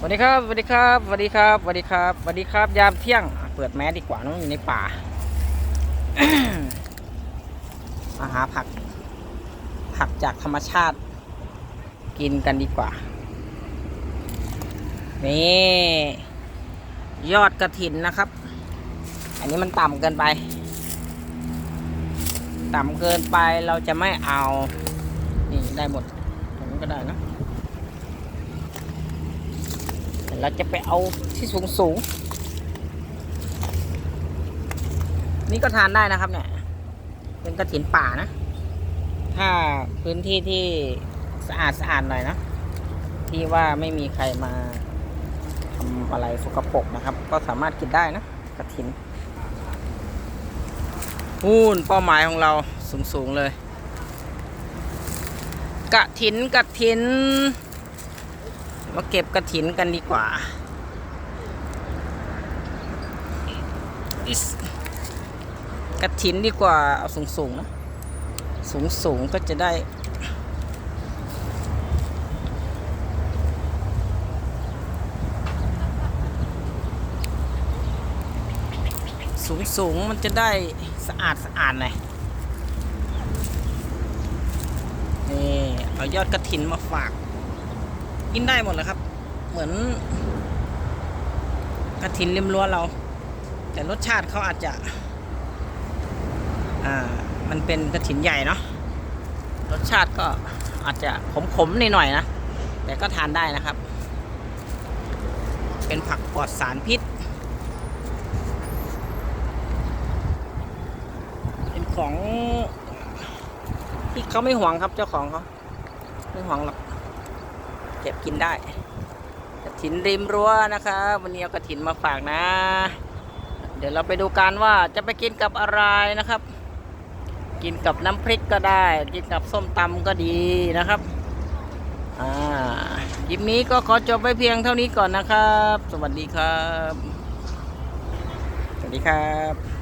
สวัสดีครับ สวัสดีครับ สวัสดีครับ สวัสดีครับ สวัสดีครับ ยามเที่ยง เปิดแมสดีกว่าเนอะอยู่ในป่า มาหาผัก ผักจากธรรมชาติ กินกันดีกว่า นี่ ยอดกระถินนะครับ อันนี้มันต่ำเกินไป ต่ำเกินไปเราจะไม่เอา นี่ได้หมดตรงนี้ก็ได้นะ เราจะไปเอาที่สูงสูง นี่ก็ทานได้นะครับเนี่ย เป็นกระถินป่านะ ถ้าพื้นที่ที่สะอาดสะอาดหน่อยนะ ที่ว่าไม่มีใครมาทำอะไรสกปรกนะครับ ก็สามารถกินได้นะกระถินนู่นเป้าหมายของเราสูงๆเลย กระถินกระถิน มาเก็บกระถินกันดีกว่าอสกระถินดีกว่า เอาสูงสูงๆนะ สูงสูงๆก็จะได้ สูงสูงๆมันจะได้สะอาดสะอาดหน่อยนี่ เอายอดกระถินมาฝาก กินได้หมดเลยครับ เหมือนกระถินริมรั้วเรา แต่รสชาติเขาอาจจะอ่ามันเป็นกระถินใหญ่เนาะรสชาติก็อาจจะขมๆหน่อยๆนะ แต่ก็ทานได้นะครับ เป็นผักปลอดสารพิษ เป็นของที่เขาไม่หวงครับเจ้าของเขาไม่หวงหรอก เก็บกินได้กระถินริมรั้วนะครับวันนี้เอากระถินมาฝากนะ เดี๋ยวเราไปดูกันว่าจะไปกินกับอะไรนะครับ กินกับน้ำพริกก็ได้ กินกับส้มตำก็ดีนะครับอ่าคลิปนี้ก็ขอจบไว้เพียงเท่านี้ก่อนนะครับ สวัสดีครับ สวัสดีครับ